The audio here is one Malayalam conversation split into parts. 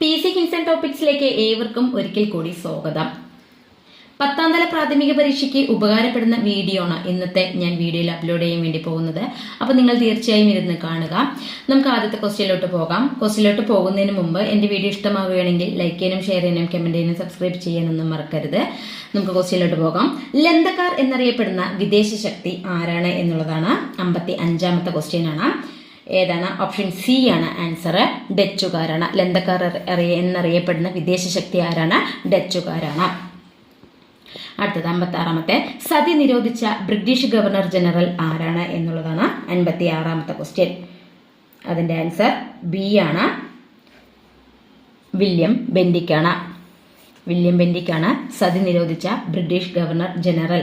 പി സി കിൻസൺ ടോപ്പിക്സിലേക്ക് ഏവർക്കും ഒരിക്കൽ കൂടി സ്വാഗതം. പത്താം തല പ്രാഥമിക പരീക്ഷയ്ക്ക് ഉപകാരപ്പെടുന്ന വീഡിയോ ആണ് ഇന്നത്തെ ഞാൻ വീഡിയോയിൽ അപ്ലോഡ് ചെയ്യാൻ വേണ്ടി പോകുന്നത്. അപ്പോൾ നിങ്ങൾ തീർച്ചയായും ഇരുന്ന് കാണുക. നമുക്ക് ആദ്യത്തെ ക്വസ്റ്റ്യനിലോട്ട് പോകാം. ക്വസ്റ്റ്യനിലോട്ട് പോകുന്നതിന് മുമ്പ് എന്റെ വീഡിയോ ഇഷ്ടമാവുകയാണെങ്കിൽ ലൈക്ക് ചെയ്യാനും ഷെയർ ചെയ്യാനും കമന്റ് ചെയ്യാനും സബ്സ്ക്രൈബ് ചെയ്യാനൊന്നും മറക്കരുത്. നമുക്ക് ക്വസ്റ്റ്യനിലോട്ട് പോകാം. ലന്തക്കാർ എന്നറിയപ്പെടുന്ന വിദേശ ശക്തി ആരാണ് എന്നുള്ളതാണ് അമ്പത്തി അഞ്ചാമത്തെ ക്വസ്റ്റ്യൻ ആണ്. ഏതാണ്? ഓപ്ഷൻ സി ആണ് ആൻസർ ഡച്ചുകാരാണ് ലന്തക്കാർ അറിയ- എന്നറിയപ്പെടുന്ന വിദേശ ശക്തി ആരാണ് ഡച്ചുകാരാണ് അടുത്തത് അമ്പത്തി ആറാമത്തെ സതി നിരോധിച്ച ബ്രിട്ടീഷ് ഗവർണർ ജനറൽ ആരാണ് എന്നുള്ളതാണ് അൻപത്തി ആറാമത്തെ ക്വസ്റ്റ്യൻ അതിന്റെ ആൻസർ ബി ആണ്. വില്യം ബെൻഡിക്കാണ് വില്യം ബെൻഡിക്കാണ് സതി നിരോധിച്ച ബ്രിട്ടീഷ് ഗവർണർ ജനറൽ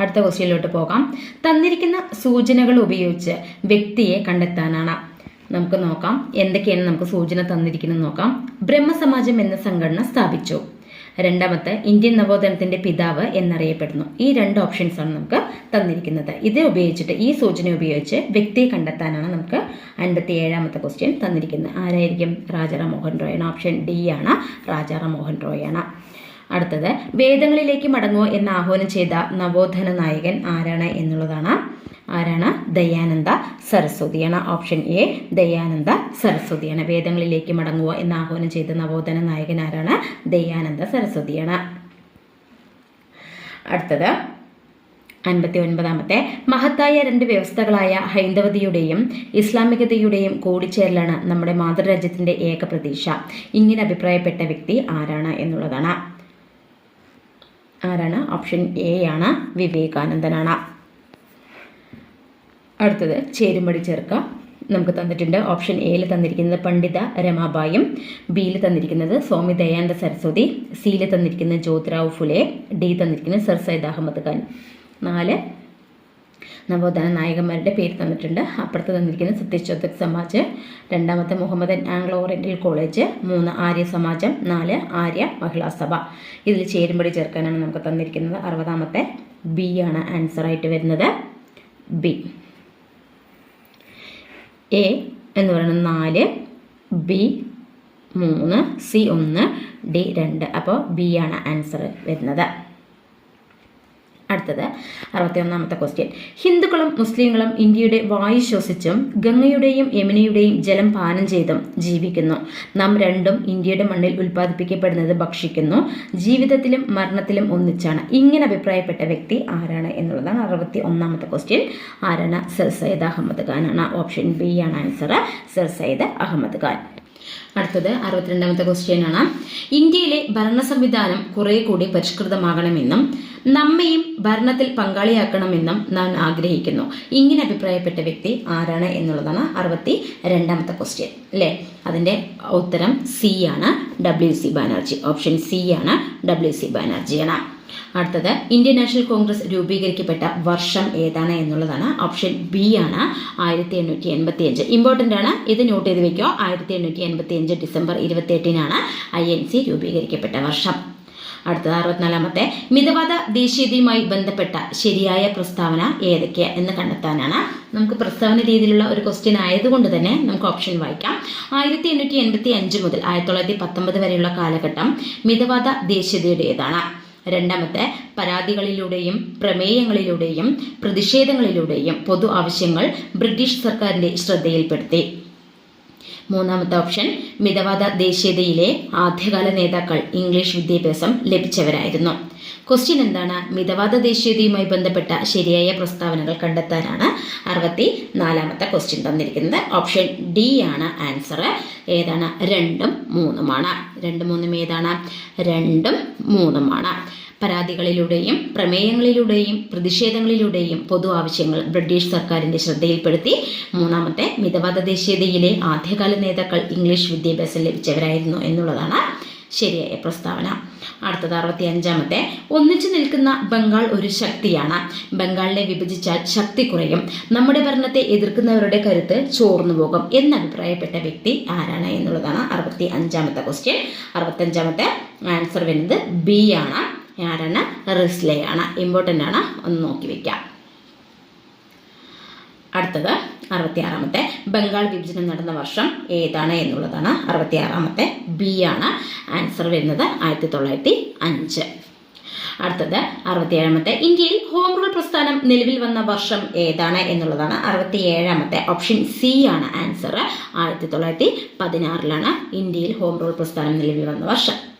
അടുത്ത ക്വസ്റ്റ്യനിലോട്ട് പോകാം. തന്നിരിക്കുന്ന സൂചനകൾ ഉപയോഗിച്ച് വ്യക്തിയെ കണ്ടെത്താനാണ്. നമുക്ക് നോക്കാം. എന്തൊക്കെയാണ് നമുക്ക് സൂചന തന്നിരിക്കുന്നത് നോക്കാം. ബ്രഹ്മസമാജം എന്ന സംഘടന സ്ഥാപിച്ചു. രണ്ടാമത്തെ ഇന്ത്യൻ നവോത്ഥാനത്തിന്റെ പിതാവ് എന്നറിയപ്പെടുന്നു. ഈ രണ്ട് ഓപ്ഷൻസ് ആണ് നമുക്ക് തന്നിരിക്കുന്നത്. ഇത് ഉപയോഗിച്ചിട്ട് ഈ സൂചന ഉപയോഗിച്ച് വ്യക്തിയെ കണ്ടെത്താനാണ് നമുക്ക് അൻപത്തി ഏഴാമത്തെ ക്വസ്റ്റ്യൻ തന്നിരിക്കുന്നത്. ആരായിരിക്കും? രാജാറാം മോഹൻ റോയാണ് ഓപ്ഷൻ ഡി ആണ്. രാജാറാം മോഹൻ റോയാണ് അടുത്തത് വേദങ്ങളിലേക്ക് മടങ്ങുക എന്ന് ആഹ്വാനം ചെയ്ത നവോത്ഥാന നായകൻ ആരാണ് എന്നുള്ളതാണ്. ആരാണ്? ദയാനന്ദ സരസ്വതിയാണ്. ഓപ്ഷൻ എ ദയാനന്ദ സരസ്വതിയാണ്. വേദങ്ങളിലേക്ക് മടങ്ങുക എന്ന് ആഹ്വാനം ചെയ്ത നവോത്ഥാന നായകൻ ആരാണ്? ദയാനന്ദ സരസ്വതിയാണ്. അടുത്തത് അൻപത്തി ഒൻപതാമത്തെ മഹത്തായ രണ്ട് വ്യവസ്ഥകളായ ഹൈന്ദവതയുടെയും ഇസ്ലാമികതയുടെയും കൂടിച്ചേരലാണ് നമ്മുടെ മാതൃരാജ്യത്തിന്റെ ഏക പ്രതീക്ഷ. ഇങ്ങനെ അഭിപ്രായപ്പെട്ട വ്യക്തി ആരാണ് എന്നുള്ളതാണ്. ആരാണ്? ഓപ്ഷൻ എ ആണ് വിവേകാനന്ദനാണ്. അടുത്തത് ചേരുംപടി ചേർക്കുക നമുക്ക് തന്നിട്ടുണ്ട് ഓപ്ഷൻ എയിൽ തന്നിരിക്കുന്നത് പണ്ഡിത രമാബായും ബിയിൽ തന്നിരിക്കുന്നത് സ്വാമി ദയാനന്ദ സരസ്വതി സിയിൽ തന്നിരിക്കുന്നത് ജ്യോതിറാവു ഫുലെ ഡി തന്നിരിക്കുന്നത് സർ സൈദ് അഹമ്മദ് ഖാൻ. നാല് നവോത്ഥാന നായകന്മാരുടെ പേര് തന്നിട്ടുണ്ട്. അപ്പുറത്ത് തന്നിരിക്കുന്നത് സത്യശോധക് സമാജ് രണ്ടാമത്തെ മുഹമ്മദൻ ആംഗ്ലോ ഓറിയന്റൽ കോളേജ് മൂന്ന് ആര്യ സമാജം നാല് ആര്യ മഹിളാ സഭ. ഇതിൽ ചേരുംപടി ചേർക്കാനാണ് നമുക്ക് തന്നിരിക്കുന്നത്. അറുപതാമത്തെ ബി ആണ് ആൻസർ ആയിട്ട് വരുന്നത്. ബി. എ എന്ന് പറയുന്നത് നാല് ബി മൂന്ന് സി ഒന്ന് ഡി രണ്ട്. അപ്പോൾ ബി ആണ് ആൻസർ വരുന്നത്. അടുത്തത് അറുപത്തിയൊന്നാമത്തെ ക്വസ്റ്റ്യൻ ഹിന്ദുക്കളും മുസ്ലിങ്ങളും ഇന്ത്യയുടെ വായു ശ്വസിച്ചും ഗംഗയുടെയും യമുനയുടെയും ജലം പാനം ചെയ്തും ജീവിക്കുന്നു. നാം രണ്ടും ഇന്ത്യയുടെ മണ്ണിൽ ഉൽപ്പാദിപ്പിക്കപ്പെടുന്നത് ഭക്ഷിക്കുന്നു. ജീവിതത്തിലും മരണത്തിലും ഒന്നിച്ചാണ്. ഇങ്ങനെ അഭിപ്രായപ്പെട്ട വ്യക്തി ആരാണ് എന്നുള്ളതാണ് അറുപത്തി ഒന്നാമത്തെ ക്വസ്റ്റ്യൻ ആരാണ് സർ സയ്യദ് അഹമ്മദ് ആണ് ഓപ്ഷൻ ബി ആണ് ആൻസർ സർ സയ്യദ് അഹമ്മദ് ഖാൻ. അടുത്തത് അറുപത്തിരണ്ടാമത്തെ ക്വസ്റ്റ്യൻ ആണ്. ഇന്ത്യയിലെ ഭരണ സംവിധാനം കുറെ കൂടി പരിഷ്കൃതമാകണമെന്നും നമ്മയും ഭരണത്തിൽ പങ്കാളിയാക്കണമെന്നും നാം ആഗ്രഹിക്കുന്നു. ഇങ്ങനെ അഭിപ്രായപ്പെട്ട വ്യക്തി ആരാണ് എന്നുള്ളതാണ് അറുപത്തി രണ്ടാമത്തെ ക്വസ്റ്റ്യൻ അല്ലേ? അതിന്റെ ഉത്തരം സി ആണ്. W C Banerjee. Option C ആണ്. ഡബ്ല്യു സി ബാനർജിയാണ്. അടുത്തത് ഇന്ത്യൻ നാഷണൽ കോൺഗ്രസ് രൂപീകരിക്കപ്പെട്ട വർഷം ഏതാണ് എന്നുള്ളതാണ് ഓപ്ഷൻ ബി ആണ് ആയിരത്തി എണ്ണൂറ്റി എൺപത്തി അഞ്ച് ഇമ്പോർട്ടന്റ് ആണ് ഇത് നോട്ട് ചെയ്ത് വെക്കുക ആയിരത്തി എണ്ണൂറ്റി എൺപത്തി അഞ്ച് ഡിസംബർ ഇരുപത്തി എട്ടിനാണ് ഐ എൻ സി രൂപീകരിക്കപ്പെട്ട വർഷം. അടുത്തത് അറുപത്തിനാലാമത്തെ മിതവാദ ദേശീയതയുമായി ബന്ധപ്പെട്ട ശരിയായ പ്രസ്താവന ഏതൊക്കെയാ എന്ന് കണ്ടെത്താനാണ് നമുക്ക് പ്രസ്താവന രീതിയിലുള്ള ഒരു ക്വസ്റ്റ്യൻ ആയതുകൊണ്ട് തന്നെ നമുക്ക് ഓപ്ഷൻ വായിക്കാം. ആയിരത്തി എണ്ണൂറ്റി എൺപത്തി അഞ്ച് മുതൽ ആയിരത്തി തൊള്ളായിരത്തി പത്തൊമ്പത് വരെയുള്ള കാലഘട്ടം മിതവാദ ദേശീയതയുടേതാണ്. രണ്ടാമത്തെ പരാതികളിലൂടെയും പ്രമേയങ്ങളിലൂടെയും പ്രതിഷേധങ്ങളിലൂടെയും പൊതു ആവശ്യങ്ങൾ ബ്രിട്ടീഷ് സർക്കാരിന്റെ ശ്രദ്ധയിൽപ്പെടുത്തി. മൂന്നാമത്തെ ഓപ്ഷൻ മിതവാദ ദേശീയതയിലെ ആദ്യകാല നേതാക്കൾ ഇംഗ്ലീഷ് വിദ്യാഭ്യാസം ലഭിച്ചവരായിരുന്നു. ക്വസ്റ്റ്യൻ എന്താണ്? മിതവാദ ദേശീയതയുമായി ബന്ധപ്പെട്ട ശരിയായ പ്രസ്താവനകൾ കണ്ടെത്താനാണ് അറുപത്തി നാലാമത്തെ ക്വസ്റ്റ്യൻ തന്നിരിക്കുന്നത്. ഓപ്ഷൻ ഡി ആണ് ആൻസർ ഏതാണ്? രണ്ടും മൂന്നുമാണ്. രണ്ടും മൂന്നും ഏതാണ്? രണ്ടും മൂന്നുമാണ്. പരാതികളിലൂടെയും പ്രമേയങ്ങളിലൂടെയും പ്രതിഷേധങ്ങളിലൂടെയും പൊതു ആവശ്യങ്ങൾ ബ്രിട്ടീഷ് സർക്കാരിന്റെ ശ്രദ്ധയിൽപ്പെടുത്തി മൂന്നാമത്തെ മിതവാദ ദേശീയതയിലെ ആദ്യകാല നേതാക്കൾ ഇംഗ്ലീഷ് വിദ്യാഭ്യാസം ലഭിച്ചവരായിരുന്നു എന്നുള്ളതാണ് ശരിയായ പ്രസ്താവന. അടുത്തത് അറുപത്തി അഞ്ചാമത്തെ ഒന്നിച്ചു നിൽക്കുന്ന ബംഗാൾ ഒരു ശക്തിയാണ്. ബംഗാളിനെ വിഭജിച്ചാൽ ശക്തി കുറയും. നമ്മുടെ ഭരണത്തെ എതിർക്കുന്നവരുടെ കരുത്ത് ചോർന്നു പോകും എന്ന് അഭിപ്രായപ്പെട്ട വ്യക്തി ആരാണ് എന്നുള്ളതാണ് അറുപത്തി അഞ്ചാമത്തെ ക്വസ്റ്റ്യൻ അറുപത്തഞ്ചാമത്തെ ആൻസർ വരുന്നത് ബി ആണ്. ആരാണ്? റിസ്ലേ ആണ് ഇമ്പോർട്ടന്റ് ആണ്. ഒന്ന് നോക്കി വെക്കാം. അടുത്തത് അറുപത്തിയാറാമത്തെ ബംഗാൾ വിഭജനം നടന്ന വർഷം ഏതാണ് എന്നുള്ളതാണ് അറുപത്തിയാറാമത്തെ ബി ആണ് ആൻസർ വരുന്നത് ആയിരത്തി തൊള്ളായിരത്തി അഞ്ച് അടുത്തത് അറുപത്തിയേഴാമത്തെ ഇന്ത്യയിൽ ഹോം റൂൾ പ്രസ്ഥാനം നിലവിൽ വന്ന വർഷം ഏതാണ് എന്നുള്ളതാണ് അറുപത്തിയേഴാമത്തെ ഓപ്ഷൻ സി ആണ് ആൻസർ ആയിരത്തി തൊള്ളായിരത്തി പതിനാറിലാണ് ഇന്ത്യയിൽ ഹോം റൂൾ പ്രസ്ഥാനം നിലവിൽ വന്ന വർഷം.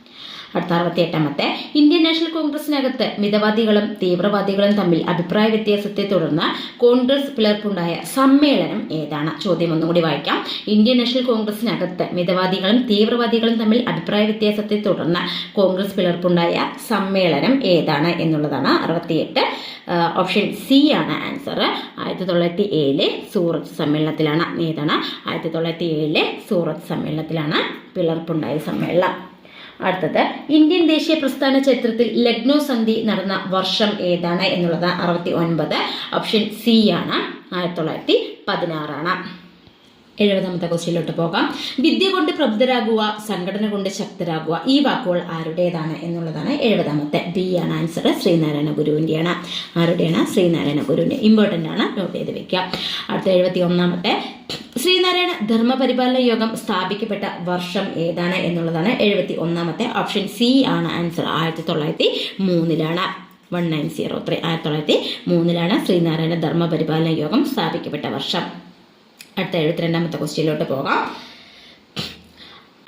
അടുത്ത അറുപത്തി എട്ടാമത്തെ ഇന്ത്യൻ നാഷണൽ കോൺഗ്രസിനകത്ത് മിതവാദികളും തീവ്രവാദികളും തമ്മിൽ അഭിപ്രായ വ്യത്യാസത്തെ തുടർന്ന് കോൺഗ്രസ് പിളർപ്പുണ്ടായ സമ്മേളനം ഏതാണ്? ചോദ്യം ഒന്നുകൂടി വായിക്കാം. ഇന്ത്യൻ നാഷണൽ കോൺഗ്രസിനകത്ത് മിതവാദികളും തീവ്രവാദികളും തമ്മിൽ അഭിപ്രായ വ്യത്യാസത്തെ തുടർന്ന് കോൺഗ്രസ് പിളർപ്പുണ്ടായ സമ്മേളനം ഏതാണ് എന്നുള്ളതാണ് അറുപത്തിയെട്ട്. ഓപ്ഷൻ സി ആണ് ആൻസർ. ആയിരത്തി തൊള്ളായിരത്തി ഏഴിലെ സൂറത്ത് സമ്മേളനത്തിലാണ് ഏതാണ്? ആയിരത്തി തൊള്ളായിരത്തി ഏഴിലെ സൂറത്ത് സമ്മേളനത്തിലാണ് പിളർപ്പുണ്ടായ സമ്മേളനം. അടുത്തത്. ഇന്ത്യൻ ദേശീയ പ്രസ്ഥാന ചരിത്രത്തിൽ ലക്നോ സന്ധി നടന്ന വർഷം ഏതാണ് എന്നുള്ളത് അറുപത്തി ഒൻപത് ഓപ്ഷൻ സി ആണ്. ആയിരത്തി തൊള്ളായിരത്തി പതിനാറാണ് എഴുപതാമത്തെ ക്വസ്റ്റ്യനിലോട്ട് പോകാം. വിദ്യ കൊണ്ട് പ്രബുദ്ധരാകുക സംഘടന കൊണ്ട് ശക്തരാകുക ഈ വാക്കുകൾ ആരുടേതാണ് എന്നുള്ളതാണ് എഴുപതാമത്തെ. ബി ആണ് ആൻസർ ശ്രീനാരായണ ഗുരുവിന്റെയാണ് ആരുടെയാണ് ശ്രീനാരായണ ഗുരുവിന്റെ ഇമ്പോർട്ടന്റ് ആണ്. നോട്ട് ചെയ്ത് വെക്കുക. അടുത്ത എഴുപത്തി ഒന്നാമത്തെ ശ്രീനാരായണ ധർമ്മപരിപാലന യോഗം സ്ഥാപിക്കപ്പെട്ട വർഷം ഏതാണ് എന്നുള്ളതാണ് എഴുപത്തി ഒന്നാമത്തെ ഓപ്ഷൻ സി ആണ് ആൻസർ. ആയിരത്തി തൊള്ളായിരത്തി മൂന്നിലാണ് വൺ നയൻ സീറോ ത്രീ. ആയിരത്തി തൊള്ളായിരത്തി മൂന്നിലാണ് ശ്രീനാരായണ ധർമ്മപരിപാലന യോഗം സ്ഥാപിക്കപ്പെട്ട വർഷം. അടുത്ത എഴുപത്തിരണ്ടാമത്തെ ക്വസ്റ്റ്യനിലോട്ട് പോകാം.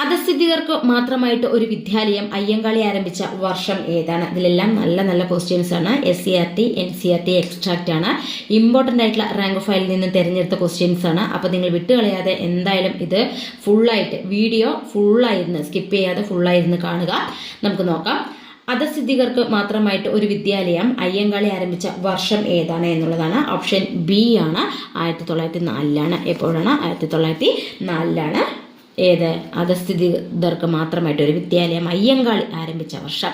അധസ്ഥിതികർക്ക് മാത്രമായിട്ട് ഒരു വിദ്യാലയം അയ്യങ്കാളി ആരംഭിച്ച വർഷം ഏതാണ്? ഇതിലെല്ലാം നല്ല നല്ല ക്വസ്റ്റ്യൻസ് ആണ്. S C R T N C R T extract ആണ്. ഇമ്പോർട്ടന്റ് ആയിട്ടുള്ള റാങ്ക് ഫയലിൽ നിന്ന് തിരഞ്ഞെടുത്ത ക്വസ്റ്റ്യൻസ് ആണ്. അപ്പോൾ നിങ്ങൾ വിട്ടുകളയാതെ എന്തായാലും ഇത് ഫുള്ളായിട്ട് വീഡിയോ ഫുള്ളായിരുന്നു സ്കിപ്പ് ചെയ്യാതെ ഫുള്ളായിരുന്നു കാണുക. നമുക്ക് നോക്കാം. അധസ്ഥിതികർക്ക് മാത്രമായിട്ട് ഒരു വിദ്യാലയം അയ്യങ്കാളി ആരംഭിച്ച വർഷം ഏതാണ് എന്നുള്ളതാണ്. ഓപ്ഷൻ ബി ആണ്. ആയിരത്തി തൊള്ളായിരത്തി നാലിലാണ്. എപ്പോഴാണ്? ആയിരത്തി തൊള്ളായിരത്തി നാലിലാണ്. ഏത് അധസ്ഥിതികർക്ക് മാത്രമായിട്ട് ഒരു വിദ്യാലയം അയ്യങ്കാളി ആരംഭിച്ച വർഷം.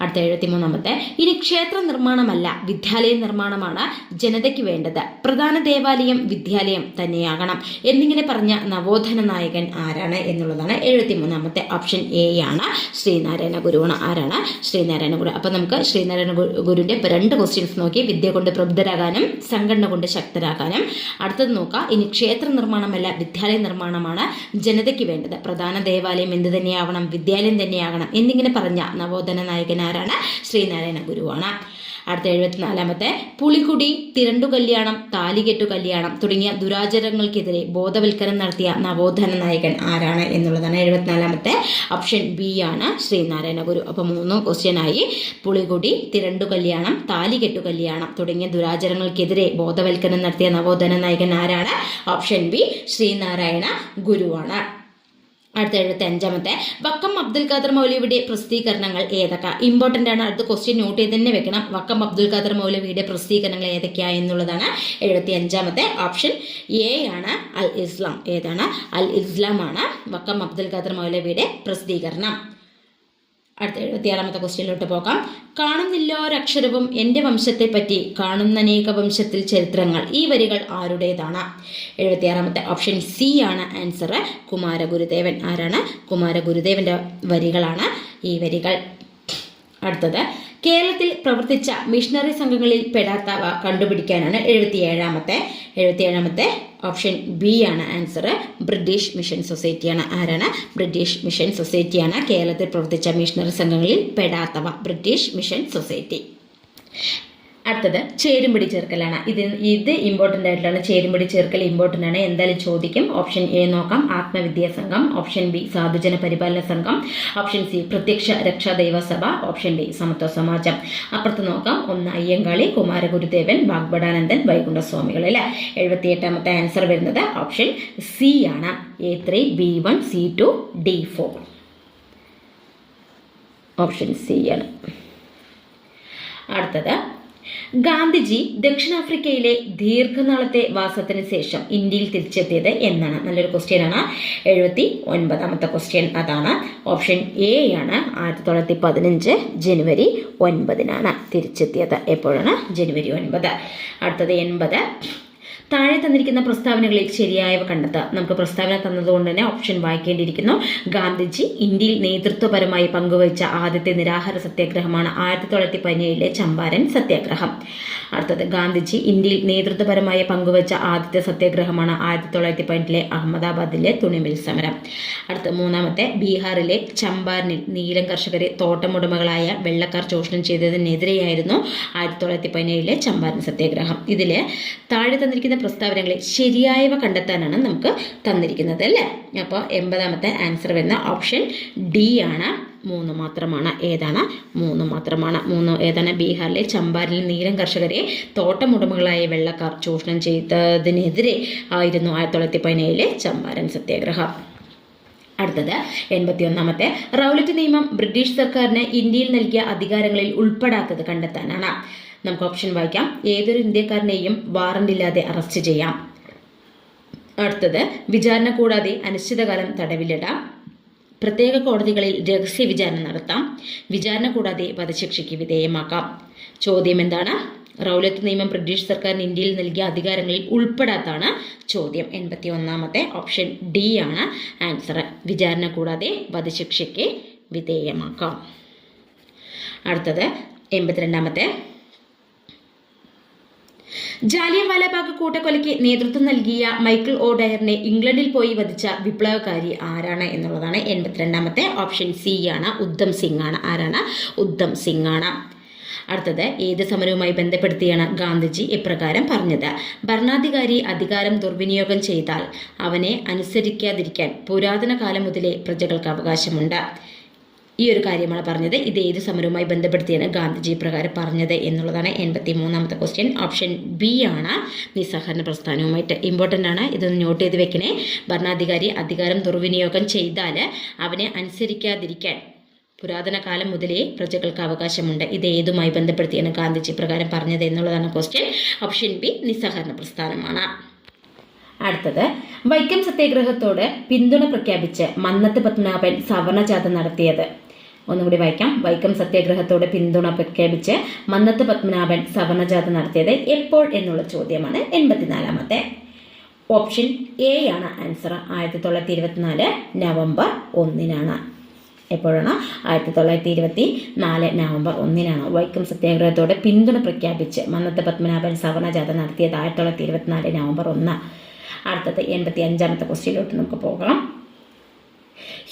അടുത്ത എഴുപത്തി മൂന്നാമത്തെ ഇനി ക്ഷേത്ര നിർമ്മാണമല്ല വിദ്യാലയ നിർമ്മാണമാണ് ജനതയ്ക്ക് വേണ്ടത്. പ്രധാന ദേവാലയം വിദ്യാലയം തന്നെയാകണം എന്നിങ്ങനെ പറഞ്ഞ നവോത്ഥന നായകൻ ആരാണ് എന്നുള്ളതാണ് എഴുപത്തി മൂന്നാമത്തെ ഓപ്ഷൻ എ ആണ് ശ്രീനാരായണ ഗുരുവാണ് ആരാണ്? ശ്രീനാരായണ ഗുരു. അപ്പം നമുക്ക് ശ്രീനാരായണ ഗുരുവിന്റെ രണ്ട് ക്വസ്റ്റ്യൻസ് നോക്കി. വിദ്യ കൊണ്ട് പ്രബുദ്ധരാകാനും സംഘടന കൊണ്ട് ശക്തരാകാനും. അടുത്തത് നോക്കാം. ഇനി ക്ഷേത്ര നിർമ്മാണമല്ല വിദ്യാലയ നിർമ്മാണമാണ് ജനതയ്ക്ക് വേണ്ടത്. പ്രധാന ദേവാലയം എന്ത് തന്നെയാവണം വിദ്യാലയം തന്നെയാകണം എന്നിങ്ങനെ പറഞ്ഞ നവോത്ഥന നായകൻ ആരാണ്? ശ്രീനാരായണ ഗുരുവാണ്. അടുത്ത എഴുപത്തിനാലാമത്തെ പുളിക്കുടി തിരണ്ടു കല്യാണം താലികെട്ടു കല്യാണം തുടങ്ങിയ ദുരാചാരങ്ങൾക്കെതിരെ ബോധവൽക്കരണം നടത്തിയ നവോത്ഥന നായകൻ ആരാണ് എന്നുള്ളതാണ് എഴുപത്തിനാലാമത്തെ ഓപ്ഷൻ ബി ആണ് ശ്രീനാരായണ ഗുരു. അപ്പോൾ മൂന്ന് ക്വസ്റ്റ്യനായി പുളികുടി തിരണ്ടു കല്യാണം താലികെട്ടു കല്യാണം തുടങ്ങിയ ദുരാചാരങ്ങൾക്കെതിരെ ബോധവൽക്കരണം നടത്തിയ നവോത്ഥന നായകൻ ആരാണ്? ഓപ്ഷൻ ബി ശ്രീനാരായണ ഗുരുവാണ്. അടുത്ത എഴുപത്തി അഞ്ചാമത്തെ. വക്കം അബ്ദുൽ ഖാദർ മൗലവിയുടെ പ്രസിദ്ധീകരണങ്ങൾ ഏതൊക്കെ? ഇമ്പോർട്ടന്റ് ആണ്. അടുത്ത ക്വസ്റ്റ്യൻ നോട്ട് ചെയ്ത് തന്നെ വെക്കണം. വക്കം അബ്ദുൽ ഖാദർ മൗലവിയുടെ പ്രസിദ്ധീകരണങ്ങൾ ഏതൊക്കെയാണ് എന്നുള്ളതാണ് എഴുപത്തി അഞ്ചാമത്തെ ഓപ്ഷൻ എ ആണ് അൽ ഇസ്ലാം ഏതാണ്? അൽ ഇസ്ലാം ആണ് വക്കം അബ്ദുൽ ഖാദർ മൗലവിയുടെ പ്രസിദ്ധീകരണം. അടുത്ത എഴുപത്തിയാറാമത്തെ ക്വസ്റ്റ്യനിലോട്ട് പോകാം. കാണുന്നില്ല ഒരക്ഷരവും എന്റെ വംശത്തെപ്പറ്റി കാണുന്നനേക വംശത്തിൽ ചരിത്രങ്ങൾ ഈ വരികൾ ആരുടേതാണ്? എഴുപത്തിയാറാമത്തെ ഓപ്ഷൻ സി ആണ് ആൻസർ. കുമാരഗുരുദേവൻ ആരാണ്? കുമാരഗുരുദേവന്റെ വരികളാണ് ഈ വരികൾ. അടുത്തത് കേരളത്തിൽ പ്രവർത്തിച്ച മിഷണറി സംഘങ്ങളിൽ പെടാത്തവ കണ്ടുപിടിക്കാനാണ് എഴുപത്തിയേഴാമത്തെ എഴുപത്തിയേഴാമത്തെ ഓപ്ഷൻ ബി ആണ് ആൻസർ ബ്രിട്ടീഷ് മിഷൻ സൊസൈറ്റിയാണ്. ആരാണ്? ബ്രിട്ടീഷ് മിഷൻ സൊസൈറ്റിയാണ് കേരളത്തിൽ പ്രവർത്തിച്ച മിഷണറി സംഘങ്ങളിൽ പെടാത്തവ. British mission society. അടുത്തത് ചേരുംപിടി ചേർക്കലാണ്. ഇത് ഇത് ഇമ്പോർട്ടന്റ് ആയിട്ടുള്ള ചേരുംപിടി ചേർക്കൽ ഇമ്പോർട്ടന്റ് ആണ്. എന്തായാലും ചോദിക്കും. ഓപ്ഷൻ എ നോക്കാം. ആത്മവിദ്യാ സംഘം. ഓപ്ഷൻ ബി സാധുജന പരിപാലന സംഘം. ഓപ്ഷൻ സി പ്രത്യക്ഷ രക്ഷാ ദൈവസഭ. ഓപ്ഷൻ ഡി സമത്വ സമാജം. അപ്പുറത്ത് നോക്കാം. ഒന്ന് അയ്യങ്കാളി കുമാരഗുരുദേവൻ വാഗ്ബടാനന്ദൻ വൈകുണ്ഠസ്വാമികൾ അല്ലേ? എഴുപത്തി എട്ടാമത്തെ ആൻസർ വരുന്നത് ഓപ്ഷൻ സി ആണ്. A three B one C two D four option C ആണ്. അടുത്തത് ഗാന്ധിജി ദക്ഷിണാഫ്രിക്കയിലെ ദീർഘനാളത്തെ വാസത്തിന് ശേഷം ഇന്ത്യയിൽ തിരിച്ചെത്തിയത് എന്നാണ്. നല്ലൊരു ക്വസ്റ്റ്യൻ ആണ്. എഴുപത്തി ഒൻപതാമത്തെ ക്വസ്റ്റ്യൻ അതാണ്. ഓപ്ഷൻ എ ആണ്. ആയിരത്തി തൊള്ളായിരത്തി പതിനഞ്ച് ജനുവരി ഒൻപതിനാണ് തിരിച്ചെത്തിയത്. എപ്പോഴാണ്? ജനുവരി ഒൻപത്. അടുത്തത് എൺപത്. താഴെ തന്നിരിക്കുന്ന പ്രസ്താവനകളിൽ ശരിയായവ കണ്ടെത്തുക നമുക്ക് പ്രസ്താവന തന്നതുകൊണ്ട് തന്നെ ഓപ്ഷൻ വായിക്കേണ്ടിയിരിക്കുന്നു. ഗാന്ധിജി ഇന്ത്യയിൽ നേതൃത്വപരമായി പങ്കുവച്ച ആദ്യത്തെ നിരാഹാര സത്യാഗ്രഹമാണ് ആയിരത്തി തൊള്ളായിരത്തി പതിനേഴിലെ ചമ്പാരൻ സത്യാഗ്രഹം. അടുത്തത് ഗാന്ധിജി ഇന്ത്യയിൽ നേതൃത്വപരമായി പങ്കുവച്ച ആദ്യത്തെ സത്യാഗ്രഹമാണ് ആയിരത്തി തൊള്ളായിരത്തി പതിനെട്ടിലെ അഹമ്മദാബാദിലെ തുണിമിൽ സമരം. അടുത്ത മൂന്നാമത്തെ ബീഹാറിലെ ചമ്പാരനിൽ നീലം കർഷകരെ തോട്ടമുടമകളായ വെള്ളക്കാർ ചൂഷണം ചെയ്തതിനെതിരെയായിരുന്നു ആയിരത്തി തൊള്ളായിരത്തി പതിനേഴിലെ ചമ്പാരൻ സത്യാഗ്രഹം. ഇതിൽ താഴെ തന്നിരിക്കുന്ന പ്രസ്താവനകളിൽ ശരിയായവ കണ്ടെത്താനാണ് നമുക്ക് തന്നിരിക്കുന്നത് അല്ലേ? അപ്പോൾ എൺപതാമത്തെ ആൻസർ വരുന്ന ഓപ്ഷൻ ഡി ആണ്. മൂന്ന് മാത്രമാണ് ഏതാണ്? മൂന്ന് മാത്രമാണ്. മൂന്ന് ഏതാണ്? ബീഹാറിലെ ചമ്പാരിലെ നീലം കർഷകരെ തോട്ടമുടമകളായ വെള്ളക്കാർ ചൂഷണം ചെയ്തതിനെതിരെ ആയിരുന്നു ആയിരത്തി തൊള്ളായിരത്തി പതിനേഴിലെ ചമ്പാരൻ സത്യാഗ്രഹം. അടുത്തത് എൺപത്തിയൊന്നാമത്തെ. റൗലറ്റ് നിയമം ബ്രിട്ടീഷ് സർക്കാരിന് ഇന്ത്യയിൽ നൽകിയ അധികാരങ്ങളിൽ ഉൾപ്പെടാത്തത് കണ്ടെത്താനാണ്. നമുക്ക് ഓപ്ഷൻ വായിക്കാം. ഏതൊരു ഇന്ത്യക്കാരനെയും വാറന്റ് വാറണ്ടില്ലാതെ അറസ്റ്റ് ചെയ്യാം. അടുത്തത് വിചാരണ കൂടാതെ അനിശ്ചിതകാലം തടവിലിടാം. പ്രത്യേക കോടതികളിൽ രഹസ്യ വിചാരണ നടത്താം. വിചാരണ കൂടാതെ വധശിക്ഷയ്ക്ക് വിധേയമാക്കാം. ചോദ്യം എന്താണ്? റൗലത്ത് നിയമം ബ്രിട്ടീഷ് സർക്കാരിന് ഇന്ത്യയിൽ നൽകിയ അധികാരങ്ങളിൽ ഉൾപ്പെടാത്താണ് ചോദ്യം. എൺപത്തി ഒന്നാമത്തെ ഓപ്ഷൻ ഡി ആണ് ആൻസർ വിചാരണ കൂടാതെ വധശിക്ഷയ്ക്ക് വിധേയമാക്കാം. അടുത്തത് എൺപത്തിരണ്ടാമത്തെ ജാലിയൻവാലാബാഗ് കൂട്ടക്കൊലയ്ക്ക് നേതൃത്വം നൽകിയ മൈക്കിൾ ഒ ഡയറിനെ ഇംഗ്ലണ്ടിൽ പോയി വധിച്ച വിപ്ലവകാരി ആരാണ് എന്നുള്ളതാണ് എൺപത്തിരണ്ടാമത്തെ ഓപ്ഷൻ സി ആണ്. ഉദ്ധം സിംഗ് ആണ്. ആരാണ്? ഉദ്ധം സിംഗ് ആണ്. അടുത്തത് ഏത് സമരവുമായി ബന്ധപ്പെടുത്തിയാണ് ഗാന്ധിജി ഇപ്രകാരം പറഞ്ഞത്? ഭരണാധികാരി അധികാരം ദുർവിനിയോഗം ചെയ്താൽ അവനെ അനുസരിക്കാതിരിക്കാൻ പുരാതന കാലം മുതലേ പ്രജകൾക്ക് അവകാശമുണ്ട്. ഈ ഒരു കാര്യമാണ് പറഞ്ഞത്. ഇത് ഏത് സമരവുമായി ബന്ധപ്പെടുത്തിയാണ് ഗാന്ധിജി പ്രകാരം പറഞ്ഞത് എന്നുള്ളതാണ് എൺപത്തി മൂന്നാമത്തെ ക്വസ്റ്റ്യൻ ഓപ്ഷൻ ബി ആണ് നിസ്സഹകരണ പ്രസ്ഥാനവുമായിട്ട് ഇമ്പോർട്ടന്റ് ആണ്. ഇതൊന്ന് നോട്ട് ചെയ്ത് വെക്കണേ. ഭരണാധികാരി അധികാരം ദുർവിനിയോഗം ചെയ്താൽ അവനെ അനുസരിക്കാതിരിക്കാൻ പുരാതന കാലം മുതലേ പ്രജകൾക്ക് അവകാശമുണ്ട്. ഇത് ഏതുമായി ബന്ധപ്പെടുത്തിയാണ് ഗാന്ധിജി പ്രകാരം പറഞ്ഞത് എന്നുള്ളതാണ് ക്വസ്റ്റ്യൻ ഓപ്ഷൻ ബി നിസ്സഹകരണ പ്രസ്ഥാനമാണ്. അടുത്തത്. വൈക്കം സത്യാഗ്രഹത്തോട് പിന്തുണ പ്രഖ്യാപിച്ച് മന്നത്ത് പത്മനാഭൻ സവർണജാഥ നടത്തിയത്. ഒന്നുകൂടി വായിക്കാം. വൈക്കം സത്യാഗ്രഹത്തോടെ പിന്തുണ പ്രഖ്യാപിച്ച് മന്നത്ത് പത്മനാഭൻ സവർണജാഥ നടത്തിയത് എപ്പോൾ എന്നുള്ള ചോദ്യമാണ് എൺപത്തിനാലാമത്തെ. ഓപ്ഷൻ എ ആണ് ആൻസർ. ആയിരത്തി തൊള്ളായിരത്തി ഇരുപത്തിനാല് നവംബർ ഒന്നിനാണ്. എപ്പോഴാണ്? ആയിരത്തി തൊള്ളായിരത്തി ഇരുപത്തി നാല് നവംബർ ഒന്നിനാണ്. വൈക്കം സത്യാഗ്രഹത്തോടെ പിന്തുണ പ്രഖ്യാപിച്ച് മന്നത്ത് പത്മനാഭൻ സവർണജാഥ നടത്തിയത് ആയിരത്തി തൊള്ളായിരത്തി ഇരുപത്തിനാല് നവംബർ ഒന്ന്. അടുത്തത് എൺപത്തി അഞ്ചാമത്തെ ക്വസ്റ്റ്യനിലോട്ട് നമുക്ക് പോകാം.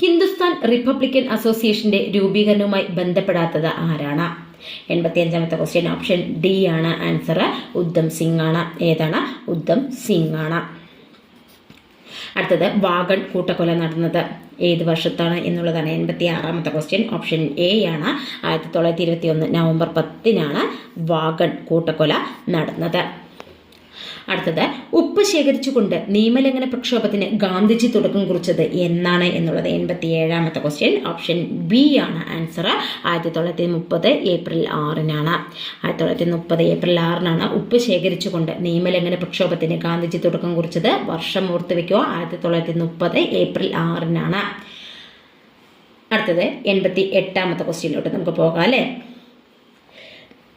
ഹിന്ദുസ്ഥാൻ റിപ്പബ്ലിക്കൻ അസോസിയേഷന്റെ രൂപീകരണവുമായി ബന്ധപ്പെടാത്തത് ആരാണ്? എൺപത്തി അഞ്ചാമത്തെ ക്വസ്റ്റ്യൻ ഓപ്ഷൻ ഡി ആണ്. ആൻസർ ഉദ്ധം സിംഗ് ആണ് ഏതാണ്? ഉദ്ധം സിംഗ് ആണ് അടുത്തത് വാഗൺ കൂട്ടക്കൊല നടന്നത് ഏത് വർഷത്താണ് എന്നുള്ളതാണ് എൺപത്തി ആറാമത്തെ ക്വസ്റ്റ്യൻ ഓപ്ഷൻ എ ആണ്. ആയിരത്തി തൊള്ളായിരത്തി ഇരുപത്തി ഒന്ന് നവംബർ പത്തിനാണ് വാഗൺ കൂട്ടക്കൊല നടന്നത്. അടുത്തത് ഉപ്പ് ശേഖരിച്ചുകൊണ്ട് നിയമലംഘന പ്രക്ഷോഭത്തിന് ഗാന്ധിജി തുടക്കം കുറിച്ചത് എന്നാണ് എന്നുള്ളത്. എൺപത്തി ഏഴാമത്തെ ക്വസ്റ്റ്യൻ ഓപ്ഷൻ ബി ആണ് ആൻസർ ആയിരത്തി തൊള്ളായിരത്തി മുപ്പത് ഏപ്രിൽ ആറിനാണ്. ആയിരത്തി തൊള്ളായിരത്തി മുപ്പത് ഏപ്രിൽ ആറിനാണ് ഉപ്പ് ശേഖരിച്ചുകൊണ്ട് നിയമലംഘന പ്രക്ഷോഭത്തിന് ഗാന്ധിജി തുടക്കം കുറിച്ചത്. വർഷം ഓർത്ത് വയ്ക്കുക ആയിരത്തി തൊള്ളായിരത്തി മുപ്പത് ഏപ്രിൽ ആറിനാണ്. അടുത്തത് എൺപത്തി എട്ടാമത്തെ ക്വസ്റ്റ്യനിലോട്ട് നമുക്ക് പോകാം അല്ലേ?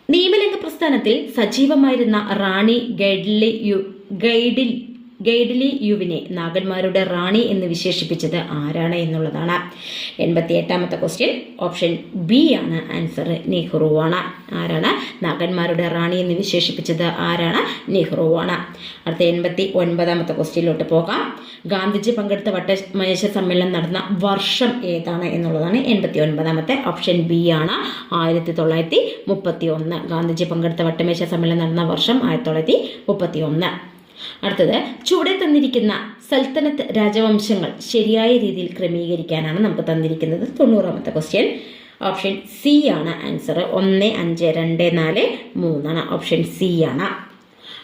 നിയമലംഘ പ്രസ്ഥാനത്തിൽ സജീവമായിരുന്ന റാണി ഗൈഡ്ലി യു ഗൈഡിൽ ഗൈഡ്ലി യുവിനെ നാഗന്മാരുടെ റാണി എന്ന് വിശേഷിപ്പിച്ചത് ആരാണ് എന്നുള്ളതാണ്. എൺപത്തി എട്ടാമത്തെ ക്വസ്റ്റ്യൻ ഓപ്ഷൻ ബി ആണ് ആൻസർ നെഹ്റുവാണ്. ആരാണ്? നാഗന്മാരുടെ റാണി എന്ന് വിശേഷിപ്പിച്ചത് ആരാണ്? നെഹ്റുവാണ്. അടുത്ത എൺപത്തി ഒൻപതാമത്തെ ക്വസ്റ്റ്യനിലോട്ട് പോകാം. ഗാന്ധിജി പങ്കെടുത്ത വട്ടമേശ സമ്മേളനം നടന്ന വർഷം ഏതാണ് എന്നുള്ളതാണ് എൺപത്തി ഒൻപതാമത്തെ ഓപ്ഷൻ ബി ആണ്. ആയിരത്തി തൊള്ളായിരത്തി മുപ്പത്തി ഒന്ന് ഗാന്ധിജി പങ്കെടുത്ത വട്ടമേശ സമ്മേളനം നടന്ന വർഷം ആയിരത്തി തൊള്ളായിരത്തി മുപ്പത്തി ഒന്ന് അടുത്തത് ചുവടെ തന്നിരിക്കുന്ന സൽത്തനത്ത് രാജവംശങ്ങൾ ശരിയായ രീതിയിൽ ക്രമീകരിക്കാനാണ് നമുക്ക് തന്നിരിക്കുന്നത്. തൊണ്ണൂറാമത്തെ ക്വസ്റ്റ്യൻ ഓപ്ഷൻ സി ആണ് ആൻസർ ഒന്ന് അഞ്ച് രണ്ട് നാല് മൂന്നാണ് ഓപ്ഷൻ സി ആണ്.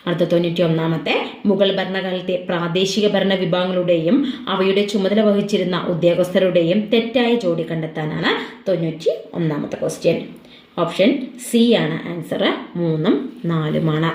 അടുത്ത തൊണ്ണൂറ്റി ഒന്നാമത്തെ മുഗൾ ഭരണകാലത്തെ പ്രാദേശിക ഭരണ വിഭാഗങ്ങളുടെയും അവയുടെ ചുമതല വഹിച്ചിരുന്ന ഉദ്യോഗസ്ഥരുടെയും തെറ്റായ ജോഡി കണ്ടെത്താനാണ് തൊണ്ണൂറ്റി ഒന്നാമത്തെ ക്വസ്റ്റ്യൻ ഓപ്ഷൻ സി ആണ് ആൻസർ മൂന്നും നാലുമാണ്.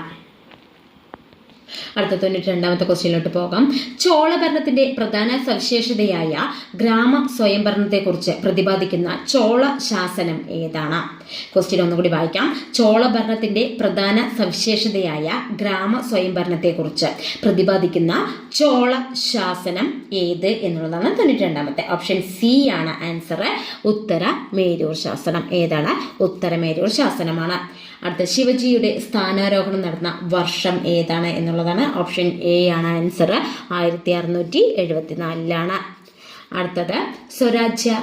അടുത്ത തൊണ്ണൂറ്റി രണ്ടാമത്തെ ക്വസ്റ്റ്യനിലോട്ട് പോകാം. ചോളഭരണത്തിന്റെ പ്രധാന സവിശേഷതയായ ഗ്രാമ സ്വയംഭരണത്തെക്കുറിച്ച് പ്രതിപാദിക്കുന്ന ചോള ശാസനം ഏതാണ്? ക്വസ്റ്റ്യൻ ഒന്നുകൂടി വായിക്കാം. ചോളഭരണത്തിന്റെ പ്രധാന സവിശേഷതയായ ഗ്രാമ സ്വയംഭരണത്തെക്കുറിച്ച് പ്രതിപാദിക്കുന്ന ചോള ശാസനം ഏത് എന്നുള്ളതാണ് തൊണ്ണൂറ്റി രണ്ടാമത്തെ. ഓപ്ഷൻ സി ആണ് ആൻസർ ഉത്തര മേരൂർ ശാസനം. ഏതാണ്? ഉത്തരമേരൂർ ശാസനമാണ്. അടുത്ത ശിവജിയുടെ സ്ഥാനാരോഹണം നടന്ന വർഷം ഏതാണ് എന്നുള്ളതാണ് ഓപ്ഷൻ എ ആണ് ആൻസർ. ആയിരത്തി അറുന്നൂറ്റി എഴുപത്തിനാലിലാണ് അടുത്തത് സ്വരാജ്യ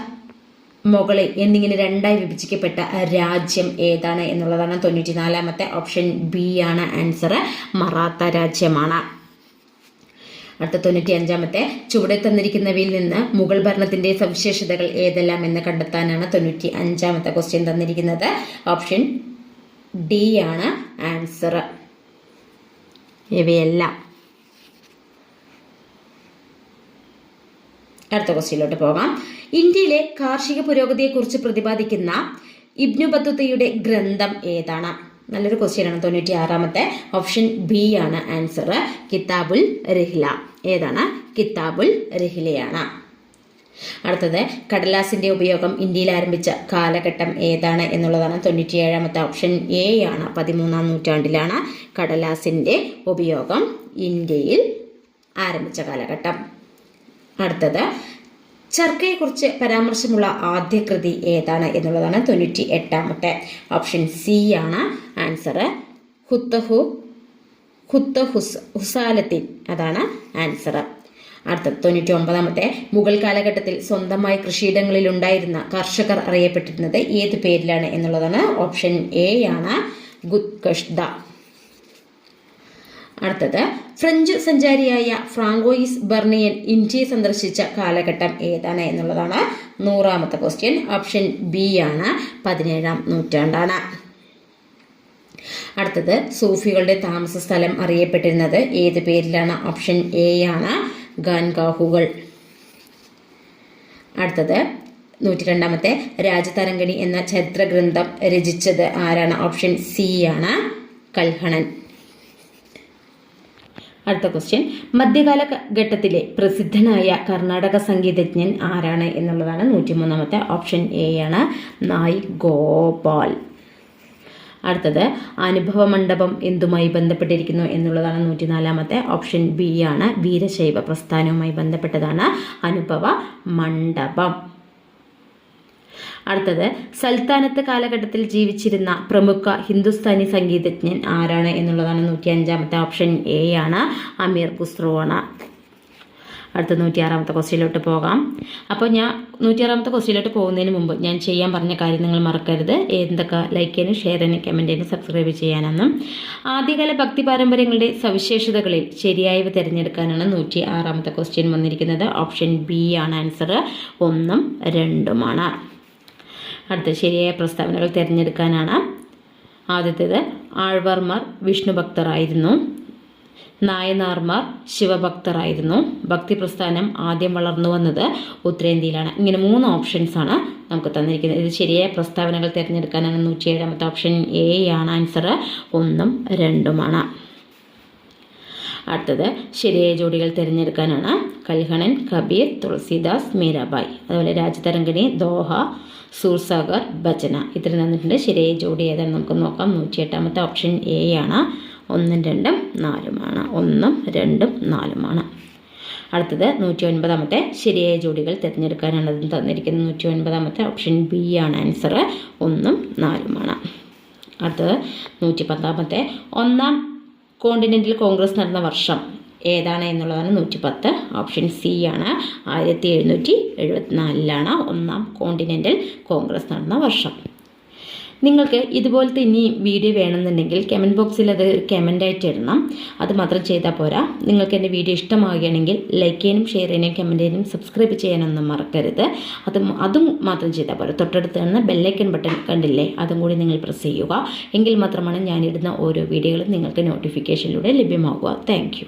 മൊഗളി എന്നിങ്ങനെ രണ്ടായി വിഭജിക്കപ്പെട്ട രാജ്യം ഏതാണ് എന്നുള്ളതാണ് തൊണ്ണൂറ്റി നാലാമത്തെ ഓപ്ഷൻ ബി ആണ് ആൻസർ. മറാത്ത രാജ്യമാണ്. അടുത്ത തൊണ്ണൂറ്റി അഞ്ചാമത്തെ ചുവടെ തന്നിരിക്കുന്നവയിൽ നിന്ന് മുഗൾ ഭരണത്തിന്റെ സവിശേഷതകൾ ഏതെല്ലാം എന്ന് കണ്ടെത്താനാണ് തൊണ്ണൂറ്റി അഞ്ചാമത്തെ ക്വസ്റ്റ്യൻ തന്നിരിക്കുന്നത്. ഓപ്ഷൻ ഡി ആണ് ആൻസർ ഇവയെല്ലാം. അടുത്ത ക്വസ്റ്റ്യനിലോട്ട് പോകാം. ഇന്ത്യയിലെ കാർഷിക പുരോഗതിയെക്കുറിച്ച് പ്രതിപാദിക്കുന്ന ഇബ്നു ബത്തുത്തയുടെ ഗ്രന്ഥം ഏതാണ്? നല്ലൊരു ക്വസ്റ്റ്യൻ ആണ് തൊണ്ണൂറ്റി ആറാമത്തെ ഓപ്ഷൻ ബി ആണ് ആൻസർ കിതാബുൽ രഹില. ഏതാണ്? കിതാബുൽ രഹിലയാണ്. അടുത്തത് കടലാസിന്റെ ഉപയോഗം ഇന്ത്യയിൽ ആരംഭിച്ച കാലഘട്ടം ഏതാണ് എന്നുള്ളതാണ് തൊണ്ണൂറ്റിയേഴാമത്തെ ഓപ്ഷൻ എ ആണ്. പതിമൂന്നാം നൂറ്റാണ്ടിലാണ് കടലാസിന്റെ ഉപയോഗം ഇന്ത്യയിൽ ആരംഭിച്ച കാലഘട്ടം. അടുത്തത് ചർക്കയെക്കുറിച്ച് പരാമർശമുള്ള ആദ്യ കൃതി ഏതാണ് എന്നുള്ളതാണ് തൊണ്ണൂറ്റി എട്ടാമത്തെ ഓപ്ഷൻ സി ആണ്. ആൻസർ ഹുത്തഹു ഹുത്തഹുസ് ഹുസാലത്തിൻ. അതാണ് ആൻസർ. അടുത്ത തൊണ്ണൂറ്റി ഒമ്പതാമത്തെ മുഗൾ കാലഘട്ടത്തിൽ സ്വന്തമായി കൃഷിയിടങ്ങളിൽ ഉണ്ടായിരുന്ന കർഷകർ അറിയപ്പെട്ടിരുന്നത് ഏത് പേരിലാണ് എന്നുള്ളതാണ് ഓപ്ഷൻ എ ആണ് ഗുത്കഷ്ദ. അടുത്തത് ഫ്രഞ്ച് സഞ്ചാരിയായ ഫ്രാങ്കോയിസ് ബെർണിയൻ ഇന്ത്യയെ സന്ദർശിച്ച കാലഘട്ടം ഏതാണ് എന്നുള്ളതാണ് നൂറാമത്തെ ക്വസ്റ്റ്യൻ ഓപ്ഷൻ ബി ആണ് പതിനേഴാം നൂറ്റാണ്ടാണ്. അടുത്തത് സൂഫികളുടെ താമസ സ്ഥലം അറിയപ്പെട്ടിരുന്നത് ഏത് പേരിലാണ്? ഓപ്ഷൻ എ ആണ് ഗാൻഗാഹുകൾ. അടുത്തത് നൂറ്റി രണ്ടാമത്തെ രാജതരംഗിണി എന്ന ചരിത്ര ഗ്രന്ഥം രചിച്ചത് ആരാണ്? ഓപ്ഷൻ സി ആണ് കൽഹണൻ. അടുത്ത ക്വസ്റ്റ്യൻ മധ്യകാല ഘട്ടത്തിലെ പ്രസിദ്ധനായ കർണാടക സംഗീതജ്ഞൻ ആരാണ് എന്നുള്ളതാണ് നൂറ്റിമൂന്നാമത്തെ ഓപ്ഷൻ എ ആണ് നായ് ഗോപാൽ. അടുത്തത് അനുഭവ മണ്ഡപം എന്തുമായി ബന്ധപ്പെട്ടിരിക്കുന്നു എന്നുള്ളതാണ് നൂറ്റിനാലാമത്തെ ഓപ്ഷൻ ബി ആണ് വീരശൈവ പ്രസ്ഥാനവുമായി ബന്ധപ്പെട്ടതാണ് അനുഭവ മണ്ഡപം. അടുത്തത് സൽത്താനത്ത് കാലഘട്ടത്തിൽ ജീവിച്ചിരുന്ന പ്രമുഖ ഹിന്ദുസ്ഥാനി സംഗീതജ്ഞൻ ആരാണ് എന്നുള്ളതാണ് നൂറ്റി അഞ്ചാമത്തെ ഓപ്ഷൻ എ ആണ് അമീർ ഖുസ്രു ആണ് അടുത്ത നൂറ്റിയാറാമത്തെ ക്വസ്റ്റ്യനിലോട്ട് പോകാം. അപ്പോൾ ഞാൻ നൂറ്റിയാറാമത്തെ ക്വസ്റ്റ്യനിലോട്ട് പോകുന്നതിന് മുമ്പ് ഞാൻ ചെയ്യാൻ പറഞ്ഞ കാര്യം നിങ്ങൾ മറക്കരുത്. എന്തൊക്കെ ലൈക്ക് ചെയ്യാനും ഷെയർ ചെയ്യാനും കമന്റ് ചെയ്യാനും സബ്സ്ക്രൈബ് ചെയ്യാനെന്നും. ആദ്യകാല ഭക്തി പാരമ്പര്യങ്ങളുടെ സവിശേഷതകളിൽ ശരിയായവ തിരഞ്ഞെടുക്കാനാണ് നൂറ്റി ആറാമത്തെ ക്വസ്റ്റ്യൻ വന്നിരിക്കുന്നത്. ഓപ്ഷൻ ബി ആണ് ആൻസർ ഒന്നും രണ്ടുമാണ്. അടുത്ത ശരിയായ പ്രസ്താവനകൾ തിരഞ്ഞെടുക്കാനാണ് ആദ്യത്തേത് ആഴ്വർമാർ വിഷ്ണു ഭക്തരായിരുന്നു. നായനാർമാർ ശിവഭക്തരായിരുന്നു. ഭക്തി പ്രസ്ഥാനം ആദ്യം വളർന്നു വന്നത് ഉത്തരേന്ത്യയിലാണ്. ഇങ്ങനെ മൂന്ന് ഓപ്ഷൻസ് ആണ് നമുക്ക് തന്നിരിക്കുന്നത്. ഇത് ശരിയായ പ്രസ്താവനകൾ തിരഞ്ഞെടുക്കാനാണ് നൂറ്റി ഏഴാമത്തെ ഓപ്ഷൻ എ ആണ് ആൻസർ ഒന്നും രണ്ടുമാണ്. അടുത്തത് ശരിയായ ജോഡികൾ തിരഞ്ഞെടുക്കാനാണ്. കൽഹണൻ കബീർ തുളസിദാസ് മീരാബായ്. അതുപോലെ രാജതരംഗിണി ദോഹ സൂർസാഗർ ഭജന. ഇത്രയും തന്നിട്ടുണ്ട്. ശരിയായ ജോഡി ഏതാണ്? നമുക്ക് നോക്കാം. നൂറ്റി എട്ടാമത്തെ ഓപ്ഷൻ എ ആണ്. ഒന്നും രണ്ടും നാലുമാണ്. ഒന്നും രണ്ടും നാലുമാണ്. അടുത്തത് നൂറ്റി ഒൻപതാമത്തെ ശരിയായ ജോഡികൾ തിരഞ്ഞെടുക്കാനാണ് തന്നിരിക്കുന്നത് നൂറ്റി ഒൻപതാമത്തെ ഓപ്ഷൻ ബി ആണ് ആൻസർ ഒന്നും നാലുമാണ്. അടുത്തത് നൂറ്റി പത്താമത്തെ ഒന്നാം കോണ്ടിനെന്റൽ കോൺഗ്രസ് നടന്ന വർഷം ഏതാണ് എന്നുള്ളതാണ് നൂറ്റി പത്ത് ഓപ്ഷൻ സി ആണ്. ആയിരത്തി എഴുന്നൂറ്റി എഴുപത്തിനാലിലാണ് ഒന്നാം കോണ്ടിനെന്റൽ കോൺഗ്രസ് നടന്ന വർഷം. നിങ്ങൾക്ക് ഇതുപോലത്തെ ഇനി വീഡിയോ വേണമെന്നുണ്ടെങ്കിൽ കമന്റ് ബോക്സിൽ അത് കമന്റായിട്ട് ഇടണം. അത് മാത്രം ചെയ്താൽ പോരാ. നിങ്ങൾക്ക് എന്റെ വീഡിയോ ഇഷ്ടമാവുകയാണെങ്കിൽ ലൈക്ക് ചെയ്യാനും ഷെയർ ചെയ്യാനും കമന്റ് ചെയ്യാനും സബ്സ്ക്രൈബ് ചെയ്യാനൊന്നും മറക്കരുത്. അത് അതും മാത്രം ചെയ്താൽ പോരാ. തൊട്ടടുത്ത് കാണുന്ന ബെല്ലൈക്കൻ ബട്ടൺ കണ്ടില്ലേ? അതും കൂടി നിങ്ങൾ പ്രസ് ചെയ്യുക. എങ്കിൽ മാത്രമാണ് ഞാനിടുന്ന ഓരോ വീഡിയോകളും നിങ്ങൾക്ക് നോട്ടിഫിക്കേഷനിലൂടെ ലഭ്യമാകുക താങ്ക്